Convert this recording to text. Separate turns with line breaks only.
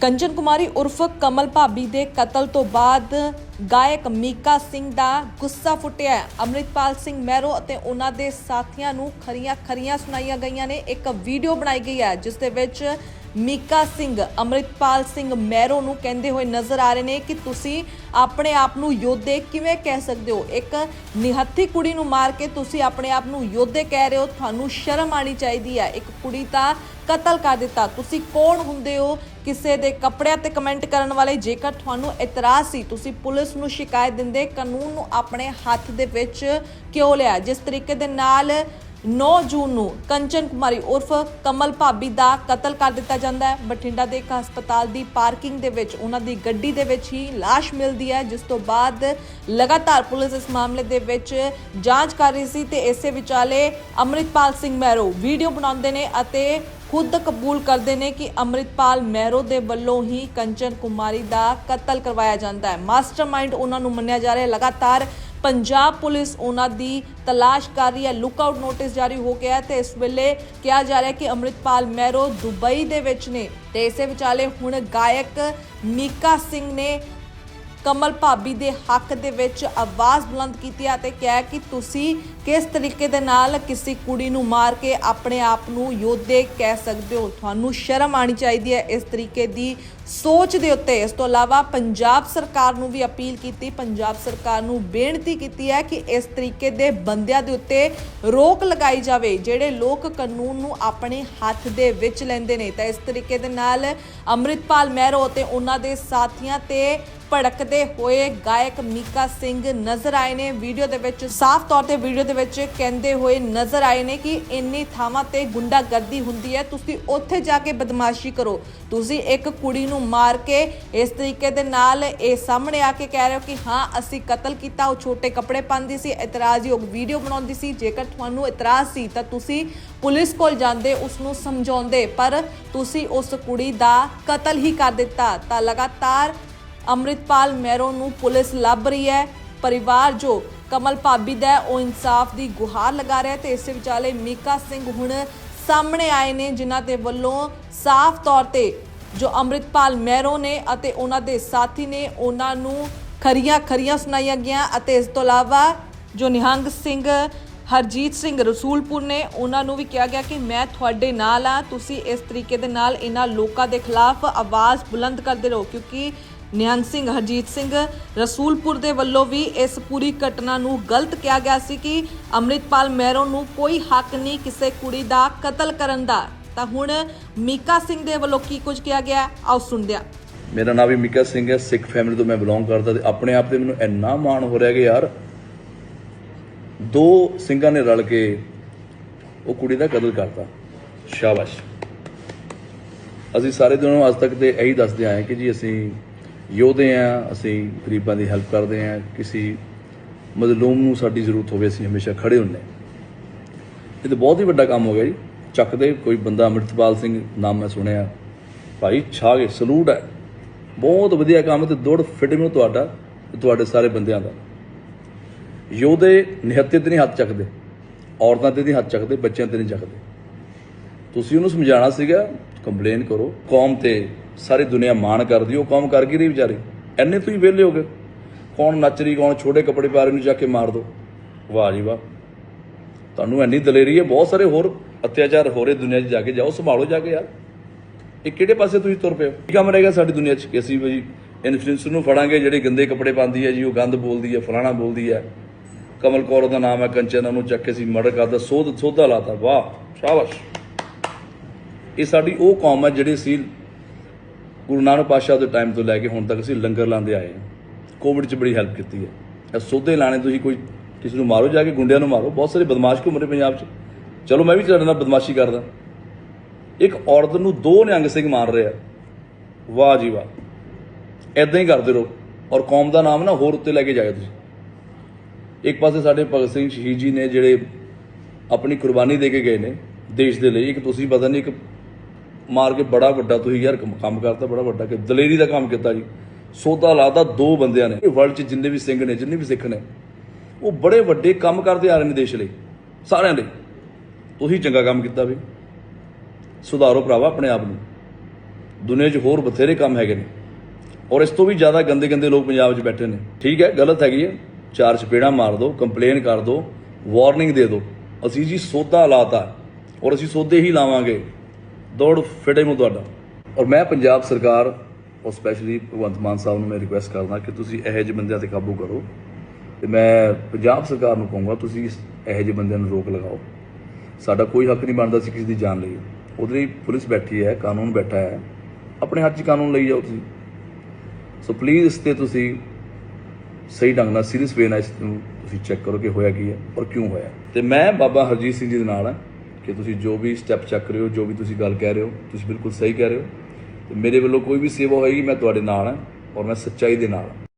ਕੰਚਨ ਕੁਮਾਰੀ ਉਰਫ ਕਮਲ ਭਾਬੀ ਦੇ ਕਤਲ ਤੋਂ ਬਾਅਦ ਗਾਇਕ ਮੀਕਾ ਸਿੰਘ ਦਾ ਗੁੱਸਾ ਫੁੱਟਿਆ ਹੈ। ਅੰਮ੍ਰਿਤਪਾਲ ਸਿੰਘ ਮਹਿਰੋ ਅਤੇ ਉਹਨਾਂ ਦੇ ਸਾਥੀਆਂ ਨੂੰ ਖਰੀਆਂ ਖਰੀਆਂ ਸੁਣਾਈਆਂ ਗਈਆਂ ਨੇ ਇੱਕ ਵੀਡੀਓ ਬਣਾਈ ਗਈ ਹੈ, ਜਿਸ ਦੇ ਵਿੱਚ ਮੀਕਾ ਸਿੰਘ, ਅੰਮ੍ਰਿਤਪਾਲ ਸਿੰਘ ਮੈਰੋ ਨੂੰ ਕਹਿੰਦੇ ਹੋਏ ਨਜ਼ਰ ਆ ਰਹੇ ਨੇ ਕਿ ਤੁਸੀਂ ਆਪਣੇ ਆਪ ਨੂੰ ਯੋਧੇ ਕਿਵੇਂ ਕਹਿ ਸਕਦੇ ਹੋ? ਇੱਕ ਨਿਹੱਥੀ ਕੁੜੀ ਨੂੰ ਮਾਰ ਕੇ ਤੁਸੀਂ ਆਪਣੇ ਆਪ ਨੂੰ ਯੋਧੇ ਕਹਿ ਰਹੇ ਹੋ, ਤੁਹਾਨੂੰ ਸ਼ਰਮ ਆਣੀ ਚਾਹੀਦੀ ਹੈ। ਇੱਕ ਕੁੜੀ ਦਾ ਕਤਲ ਕਰ ਦਿੱਤਾ। ਤੁਸੀਂ ਕੌਣ ਹੁੰਦੇ ਹੋ ਕਿਸੇ ਦੇ ਕੱਪੜਿਆਂ ਤੇ ਕਮੈਂਟ ਕਰਨ ਵਾਲੇ? ਜੇਕਰ ਤੁਹਾਨੂੰ ਇਤਰਾਜ਼ ਸੀ, ਤੁਸੀਂ ਪੁਲਿਸ ਨੂੰ ਸ਼ਿਕਾਇਤ ਦਿੰਦੇ, ਕਾਨੂੰਨ ਨੂੰ ਆਪਣੇ ਹੱਥ ਦੇ ਵਿੱਚ ਕਿਉਂ ਲਿਆ? ਜਿਸ ਤਰੀਕੇ ਦੇ ਨਾਲ 9 ਜੂਨ ਨੂੰ ਕੰਚਨ ਕੁਮਾਰੀ ਉਰਫ ਕਮਲ ਭਾਬੀ ਦਾ ਕਤਲ ਕਰ ਦਿੱਤਾ ਜਾਂਦਾ ਹੈ। ਬਠਿੰਡਾ ਦੇ ਇੱਕ ਹਸਪਤਾਲ ਦੀ ਪਾਰਕਿੰਗ ਦੇ ਵਿੱਚ ਉਹਨਾਂ ਦੀ ਗੱਡੀ ਦੇ ਵਿੱਚ ਹੀ ਲਾਸ਼ ਮਿਲਦੀ ਹੈ, ਜਿਸ ਤੋਂ ਬਾਅਦ ਲਗਾਤਾਰ ਪੁਲਿਸ ਇਸ ਮਾਮਲੇ ਦੇ ਵਿੱਚ ਜਾਂਚ ਕਰ ਰਹੀ ਸੀ ਤੇ ਇਸੇ ਵਿਚਾਲੇ ਅੰਮ੍ਰਿਤਪਾਲ ਸਿੰਘ ਮਹਿਰੋ ਵੀਡੀਓ ਬਣਾਉਂਦੇ ਨੇ ਅਤੇ ਖੁਦ ਕਬੂਲ ਕਰਦੇ ਨੇ ਕਿ ਅੰਮ੍ਰਿਤਪਾਲ ਮਹਿਰੋ ਦੇ ਵੱਲੋਂ ਹੀ ਕੰਚਨ ਕੁਮਾਰੀ ਦਾ ਕਤਲ ਕਰਵਾਇਆ ਜਾਂਦਾ ਹੈ। ਮਾਸਟਰਮਾਈਂਡ ਉਹਨਾਂ ਨੂੰ ਮੰਨਿਆ ਜਾ ਰਿਹਾ ਹੈ। ਲਗਾਤਾਰ ਪੰਜਾਬ ਪੁਲਿਸ ਉਹਨਾਂ ਦੀ ਤਲਾਸ਼ ਕਰ ਰਹੀ ਹੈ। ਲੁੱਕਆਊਟ ਨੋਟਿਸ ਜਾਰੀ ਹੋ ਗਿਆ ਹੈ ਤੇ ਇਸ ਵੇਲੇ ਕਿਹਾ ਜਾ ਰਿਹਾ ਹੈ ਕਿ ਅੰਮ੍ਰਿਤਪਾਲ ਮਹਿਰੋ ਦੁਬਈ ਦੇ ਵਿੱਚ ਨੇ ਤੇ ਇਸੇ ਵਿਚਾਲੇ ਹੁਣ ਗਾਇਕ ਮੀਕਾ ਸਿੰਘ ਨੇ ਕਮਲ ਭਾਬੀ ਦੇ ਹੱਕ ਦੇ ਵਿੱਚ ਆਵਾਜ਼ ਬੁਲੰਦ ਕੀਤੀ ਹੈ ਤੇ ਕਿਹਾ ਕਿ ਤੁਸੀਂ ਕਿਸ ਤਰੀਕੇ ਦੇ ਨਾਲ ਕਿਸੇ ਕੁੜੀ ਨੂੰ ਮਾਰ ਕੇ ਆਪਣੇ ਆਪ ਨੂੰ ਯੋਧੇ ਕਹਿ ਸਕਦੇ ਹੋ? ਤੁਹਾਨੂੰ ਸ਼ਰਮ ਆਣੀ ਚਾਹੀਦੀ ਹੈ ਇਸ ਤਰੀਕੇ ਦੀ ਸੋਚ ਦੇ ਉੱਤੇ। ਇਸ ਤੋਂ ਇਲਾਵਾ ਪੰਜਾਬ ਸਰਕਾਰ ਨੂੰ ਵੀ ਅਪੀਲ ਕੀਤੀ, ਪੰਜਾਬ ਸਰਕਾਰ ਨੂੰ ਬੇਨਤੀ ਕੀਤੀ ਹੈ ਕਿ ਇਸ ਤਰੀਕੇ ਦੇ ਬੰਦਿਆਂ ਦੇ ਉੱਤੇ ਰੋਕ ਲਗਾਈ ਜਾਵੇ, ਜਿਹੜੇ ਲੋਕ ਕਾਨੂੰਨ ਨੂੰ ਆਪਣੇ ਹੱਥ ਦੇ ਵਿੱਚ ਲੈਂਦੇ ਨੇ। ਤਾਂ ਇਸ ਤਰੀਕੇ ਦੇ ਨਾਲ ਅੰਮ੍ਰਿਤਪਾਲ ਮਹਿਰੋ ਤੇ ਉਹਨਾਂ ਦੇ ਸਾਥੀਆਂ ਤੇ ਭੜਕਦੇ ਹੋਏ ਗਾਇਕ ਮੀਕਾ ਸਿੰਘ ਨਜ਼ਰ ਆਏ ਨੇ। ਵੀਡੀਓ ਦੇ ਵਿੱਚ ਸਾਫ਼ ਤੌਰ ਤੇ ਵੀਡੀਓ ਦੇ ਵਿੱਚ ਕਹਿੰਦੇ ਹੋਏ ਨਜ਼ਰ ਆਏ ਨੇ ਕਿ ਇੰਨੀ ਥਾਵਾਂ ਤੇ ਗੁੰਡਾਗਰਦੀ ਹੁੰਦੀ ਹੈ। ਤੁਸੀਂ ਉੱਥੇ ਜਾ ਕੇ ਬਦਮਾਸ਼ੀ ਕਰੋ। ਤੁਸੀਂ ਇੱਕ ਕੁੜੀ ਨੂੰ ਮਾਰ ਕੇ ਇਸ ਤਰੀਕੇ ਦੇ ਨਾਲ ਇਹ ਸਾਹਮਣੇ ਆ ਕੇ ਕਹਿ ਰਹੇ ਹੋ ਕਿ ਹਾਂ, ਅਸੀਂ ਕਤਲ ਕੀਤਾ, ਉਹ ਛੋਟੇ ਕੱਪੜੇ ਪਾਉਂਦੀ ਸੀ, ਇਤਰਾਜ਼ਯੋਗ ਵੀਡੀਓ ਬਣਾਉਂਦੀ ਸੀ। ਜੇਕਰ ਤੁਹਾਨੂੰ ਇਤਰਾਜ਼ ਸੀ ਤਾਂ ਤੁਸੀਂ ਪੁਲਿਸ ਕੋਲ ਜਾਂਦੇ, ਉਸ ਨੂੰ ਸਮਝਾਉਂਦੇ, ਪਰ ਤੁਸੀਂ ਉਸ ਕੁੜੀ ਦਾ ਕਤਲ ਹੀ ਕਰ ਦਿੱਤਾ। ਤਾਂ ਲਗਾਤਾਰ ਅੰਮ੍ਰਿਤਪਾਲ ਮੈਰੋ ਨੂੰ ਪੁਲਿਸ ਲੱਭ ਰਹੀ ਹੈ। ਪਰਿਵਾਰ ਜੋ ਕਮਲ ਭਾਬੀ ਦਾ ਉਹ ਇਨਸਾਫ ਦੀ ਗੁਹਾਰ ਲਗਾ ਰਿਹਾ ਹੈ ਤੇ ਇਸੇ ਵਿਚਾਲੇ ਮੀਕਾ ਸਿੰਘ ਹੁਣ ਸਾਹਮਣੇ ਆਏ ਨੇ, ਜਿਨ੍ਹਾਂ ਦੇ ਵੱਲੋਂ ਸਾਫ਼ ਤੌਰ ਤੇ ਜੋ ਅੰਮ੍ਰਿਤਪਾਲ ਮਹਿਰੋ ਨੇ ਅਤੇ ਉਹਨਾਂ ਦੇ ਸਾਥੀ ਨੇ, ਉਹਨਾਂ ਨੂੰ ਖਰੀਆਂ ਖਰੀਆਂ ਸੁਣਾਈਆਂ ਗਿਆ ਅਤੇ ਇਸ ਤੋਂ ਇਲਾਵਾ ਜੋ ਨਿਹੰਗ ਸਿੰਘ, ਹਰਜੀਤ ਸਿੰਘ ਰਸੂਲਪੁਰ ਨੇ, ਉਹਨਾਂ ਨੂੰ ਵੀ ਕਿਹਾ ਗਿਆ ਕਿ ਮੈਂ ਤੁਹਾਡੇ ਨਾਲ ਆ ਤੁਸੀਂ ਇਸ ਤਰੀਕੇ ਦੇ ਨਾਲ ਇਹਨਾਂ ਲੋਕਾਂ ਦੇ ਖਿਲਾਫ ਆਵਾਜ਼ ਬੁਲੰਦ ਕਰਦੇ ਰਹੋ, ਕਿਉਂਕਿ ਨਿਹੰਗ ਸਿੰਘ, ਹਰਜੀਤ ਸਿੰਘ ਰਸੂਲਪੁਰ ਦੇ ਵੱਲੋਂ ਵੀ ਇਸ ਪੂਰੀ ਘਟਨਾ ਨੂੰ ਗਲਤ ਕਿਹਾ ਗਿਆ ਸੀ ਕਿ ਅੰਮ੍ਰਿਤਪਾਲ ਮਹਿਰੋ ਨੂੰ ਕੋਈ ਹੱਕ ਨਹੀਂ ਕਿਸੇ ਕੁੜੀ ਦਾ ਕਤਲ ਕਰਨ ਦਾ। ਤਾਂ ਹੁਣ ਮੀਕਾ ਸਿੰਘ ਦੇ ਵੱਲੋਂ ਕੀ ਕੁਝ ਕਿਹਾ ਗਿਆ? ਆਓ ਸੁਣਦੇ ਹਾਂ।
ਮੇਰਾ ਨਾਮ ਵੀ ਮਿਕਾ ਸਿੰਘ ਹੈ, ਸਿੱਖ ਫੈਮਿਲੀ ਤੋਂ ਮੈਂ ਬਿਲੋਂਗ ਕਰਦਾ ਤੇ ਆਪਣੇ ਆਪ ਤੇ ਮੈਨੂੰ ਇੰਨਾ ਮਾਣ ਹੋ ਰਿਹਾ ਕਿ ਯਾਰ ਦੋ ਸਿੰਘਾਂ ਨੇ ਰਲ ਕੇ ਉਹ ਕੁੜੀ ਦਾ ਕਤਲ ਕਰਤਾ। ਸ਼ਾਬਾਸ਼। ਅਸੀਂ ਸਾਰੇ ਦਿਨੋਂ ਅੱਜ ਤੱਕ ਤੇ ਇਹੀ ਦੱਸਦੇ ਆਏ ਕਿ ਜੀ ਅਸੀਂ ਯੋਧੇ ਆ, ਅਸੀਂ ਗਰੀਬਾਂ ਦੀ ਹੈਲਪ ਕਰਦੇ ਆ, ਕਿਸੇ ਮਜ਼ਲੂਮ ਨੂੰ ਸਾਡੀ ਜ਼ਰੂਰਤ ਹੋਵੇ, ਅਸੀਂ ਹਮੇਸ਼ਾ ਖੜੇ ਹੁੰਨੇ ਇਹ ਤਾਂ ਬਹੁਤ ਹੀ ਵੱਡਾ ਕੰਮ ਹੋ ਗਿਆ ਜੀ। ਚੱਕਦੇ ਕੋਈ ਬੰਦਾ ਅੰਮ੍ਰਿਤਪਾਲ ਸਿੰਘ ਨਾਮ ਮੈਂ ਸੁਣਿਆ। ਭਾਈ ਛਾਗੇ ਸਲੂਟ ਹੈ ਬਹੁਤ ਵਧੀਆ ਕੰਮ ਤੇ ਦੁੜ ਫਿੱਟ ਮੈਨੂੰ ਤੁਹਾਡਾ, ਤੁਹਾਡੇ ਸਾਰੇ ਬੰਦਿਆਂ ਦਾ। ਯੋਧੇ ਨਿਹੱਤੇ ਤੇ ਨਹੀਂ ਹੱਥ ਚੱਕਦੇ, ਔਰਤਾਂ ਤੇ ਨਹੀਂ ਹੱਥ ਚੱਕਦੇ, ਬੱਚਿਆਂ ਤੇ ਨਹੀਂ ਚੱਕਦੇ। ਤੁਸੀਂ ਉਹਨੂੰ ਸਮਝਾਉਣਾ ਸੀਗਾ ਕੰਪਲੇਨ ਕਰੋ। ਕੌਮ ਤੇ ਸਾਰੀ ਦੁਨੀਆ ਮਾਣ ਕਰਦੀ, ਉਹ ਕੌਮ ਕਰ ਗਈ ਰਹੀ ਵਿਚਾਰੇ। ਐਨੇ ਤੁਸੀਂ ਵਿਹਲੇ ਹੋ ਗਏ। ਕੌਣ ਨੱਚ ਰਹੀ ਕੌਣ ਛੋਟੇ ਕੱਪੜੇ ਪਾ ਰਹੀ ਨੂੰ ਜਾ ਕੇ ਮਾਰ ਦੋ। ਵਾਹ ਜੀ ਵਾਹ। ਤੁਹਾਨੂੰ ਐਨੀ ਦਲੇਰੀ ਹੈ, ਬਹੁਤ ਸਾਰੇ ਹੋਰ ਅਤਿਆਚਾਰ ਹੋ ਰਹੇ ਦੁਨੀਆ 'ਚ ਜਾ ਕੇ। ਜਾਓ, ਸੰਭਾਲੋ ਜਾ ਕੇ ਯਾਰ। ਇਹ ਕਿਹੜੇ ਪਾਸੇ ਤੁਸੀਂ ਤੁਰ ਪਏ ਹੋ? ਕੀ ਕੰਮ ਰਹੇਗਾ ਸਾਡੀ ਦੁਨੀਆ 'ਚ? ਕਿ ਅਸੀਂ ਵੀ ਇਨਫਲੂਐਂਸਰ ਨੂੰ ਫੜਾਂਗੇ, ਜਿਹੜੇ ਗੰਦੇ ਕੱਪੜੇ ਪਾਉਂਦੀ ਹੈ ਜੀ, ਉਹ ਗੰਦ ਬੋਲਦੀ ਹੈ, ਫਲਾਣਾ ਬੋਲਦੀ ਹੈ। ਕਮਲ ਕੌਰ ਦਾ ਨਾਮ ਹੈ, ਕੰਚਨ, ਉਹਨੂੰ ਚੱਕ ਕੇ ਅਸੀਂ ਮਰਡਰ ਕਰਦਾ ਸੋਧ ਸੋਧਾ ਲਾਤਾ। ਵਾਹ, ਸ਼ਾਬਾਸ਼। ਇਹ ਸਾਡੀ ਉਹ ਕੌਮ ਹੈ ਜਿਹੜੇ ਸੀ ਗੁਰੂ ਨਾਨਕ ਪਾਤਸ਼ਾਹ ਦੇ ਟਾਈਮ ਤੋਂ ਲੈ ਕੇ ਹੁਣ ਤੱਕ ਅਸੀਂ ਲੰਗਰ ਲਾਉਂਦੇ ਆਏ ਹਾਂ। ਕੋਵਿਡ 'ਚ ਬੜੀ ਹੈਲਪ ਕੀਤੀ ਹੈ। ਇਹ ਸੋਧੇ ਲਾਣੇ ਤੁਸੀਂ ਕੋਈ ਕਿਸੇ ਨੂੰ ਮਾਰੋ, ਜਾ ਕੇ ਗੁੰਡਿਆਂ ਨੂੰ ਮਾਰੋ। ਬਹੁਤ ਸਾਰੇ ਬਦਮਾਸ਼ ਘੁੰਮ ਰਹੇ ਪੰਜਾਬ 'ਚ। ਚਲੋ ਮੈਂ ਵੀ ਤੁਹਾਡੇ ਨਾਲ ਬਦਮਾਸ਼ੀ ਕਰਦਾ। ਇੱਕ ਔਰਤ ਨੂੰ ਦੋ ਨਿਹੰਗ ਸਿੰਘ ਮਾਰ ਰਿਹਾ ਵਾਹ ਜੀ ਵਾਹ। ਐਦਾਂ ਹੀ ਕਰਦੇ ਰਹੋ। ਔਰ ਕੌਮ ਦਾ ਨਾਮ ਨਾ ਹੋਰ ਉੱਤੇ ਲੈ ਕੇ ਜਾਇਓ ਤੁਸੀਂ। ਇੱਕ ਪਾਸੇ ਸਾਡੇ ਭਗਤ ਸਿੰਘ ਸ਼ਹੀਦ ਜੀ ਨੇ ਜਿਹੜੇ ਆਪਣੀ ਕੁਰਬਾਨੀ ਦੇ ਕੇ ਗਏ ਨੇ ਦੇਸ਼ ਦੇ ਲਈ। ਇੱਕ ਤੁਸੀਂ ਪਤਾ ਨਹੀਂ, ਇੱਕ ਮਾਰ ਕੇ ਬੜਾ ਵੱਡਾ ਤੁਸੀਂ ਯਾਰ ਕੰਮ ਕੰਮ ਕਰਤਾ, ਬੜਾ ਵੱਡਾ ਕਿ ਦਲੇਰੀ ਦਾ ਕੰਮ ਕੀਤਾ ਜੀ। ਸੋਧਾ ਲਾਦਾ ਦੋ ਬੰਦਿਆਂ ਨੇ। ਵਰਲਡ 'ਚ ਜਿੰਨੇ ਵੀ ਸਿੰਘ ਨੇ, ਜਿੰਨੇ ਵੀ ਸਿੱਖ ਨੇ, ਉਹ ਬੜੇ ਵੱਡੇ ਕੰਮ ਕਰਦੇ ਆ ਰਹੇ ਨੇ ਦੇਸ਼ ਲਈ, ਸਾਰਿਆਂ ਲਈ। ਤੁਸੀਂ ਚੰਗਾ ਕੰਮ ਕੀਤਾ ਵੀ। ਸੁਧਾਰੋ ਭਰਾਵਾ ਆਪਣੇ ਆਪ ਨੂੰ। ਦੁਨੀਆ 'ਚ ਹੋਰ ਬਥੇਰੇ ਕੰਮ ਹੈਗੇ ਨੇ। ਔਰ ਇਸ ਤੋਂ ਵੀ ਜ਼ਿਆਦਾ ਗੰਦੇ ਗੰਦੇ ਲੋਕ ਪੰਜਾਬ 'ਚ ਬੈਠੇ ਨੇ। ਠੀਕ ਹੈ, ਗਲਤ ਹੈਗੀ ਹੈ। ਚਾਰ ਚਪੇੜਾ ਮਾਰ ਦਿਓ ਕੰਪਲੇਨ ਕਰ ਦਿਓ ਵਾਰਨਿੰਗ ਦੇ ਦਿਓ ਅਸੀਂ ਜੀ ਸੋਧਾ ਲਾਤਾ। ਔਰ ਅਸੀਂ ਸੋਧੇ ਹੀ ਲਾਵਾਂਗੇ। ਦੌੜ ਫਿਟੇ ਮੂੰਹ ਤੁਹਾਡਾ। ਔਰ ਮੈਂ ਪੰਜਾਬ ਸਰਕਾਰ ਔਰ ਸਪੈਸ਼ਲੀ ਭਗਵੰਤ ਮਾਨ ਸਾਹਿਬ ਨੂੰ ਮੈਂ ਰਿਕੁਐਸਟ ਕਰਦਾ ਕਿ ਤੁਸੀਂ ਇਹੋ ਜਿਹੇ ਬੰਦਿਆਂ ਤੇ ਕਾਬੂ ਕਰੋ। ਤੇ ਮੈਂ ਪੰਜਾਬ ਸਰਕਾਰ ਨੂੰ ਕਹੂੰਗਾ, ਤੁਸੀਂ ਇਸ- ਇਹੋ ਜਿਹੇ ਬੰਦਿਆਂ ਨੂੰ ਰੋਕ ਲਗਾਓ। ਸਾਡਾ ਕੋਈ ਹੱਕ ਨਹੀਂ ਬਣਦਾ ਸੀ ਕਿਸੇ ਦੀ ਜਾਨ ਲਈ। ਉਹਦੇ ਲਈ ਪੁਲਿਸ ਬੈਠੀ ਹੈ, ਕਾਨੂੰਨ ਬੈਠਾ ਹੈ। ਆਪਣੇ ਹੱਥ 'ਚ ਕਾਨੂੰਨ ਲਈ ਜਾਓ ਤੁਸੀਂ। ਸੋ ਪਲੀਜ਼ ਇਸ ਤੇ ਤੁਸੀਂ ਸਹੀ ਢੰਗ ਨਾਲ ਸੀਰੀਅਸ ਵੇ ਨਾਲ ਇਸ ਨੂੰ ਤੁਸੀਂ ਚੈੱਕ ਕਰੋ ਕਿ ਹੋਇਆ ਕੀ ਹੈ ਔਰ ਕਿਉਂ ਹੋਇਆ। ਤੇ ਮੈਂ ਬਾਬਾ ਹਰਜੀਤ ਸਿੰਘ ਜੀ ਦੇ ਨਾਲ ਹਾਂ। ਕਿ ਤੁਸੀਂ ਜੋ ਵੀ ਸਟੈਪ ਚੱਕ ਰਹੇ ਹੋ, ਜੋ ਵੀ ਤੁਸੀਂ ਗੱਲ ਕਹਿ ਰਹੇ ਹੋ, ਤੁਸੀਂ ਬਿਲਕੁਲ ਸਹੀ ਕਹਿ ਰਹੇ ਹੋ। ਤੇ ਮੇਰੇ ਵੱਲੋਂ ਕੋਈ ਵੀ ਸੇਵਾ ਹੋਏਗੀ, ਮੈਂ ਤੁਹਾਡੇ ਨਾਲ ਹਾਂ ਔਰ ਮੈਂ ਸੱਚਾਈ ਦੇ ਨਾਲ ਹਾਂ।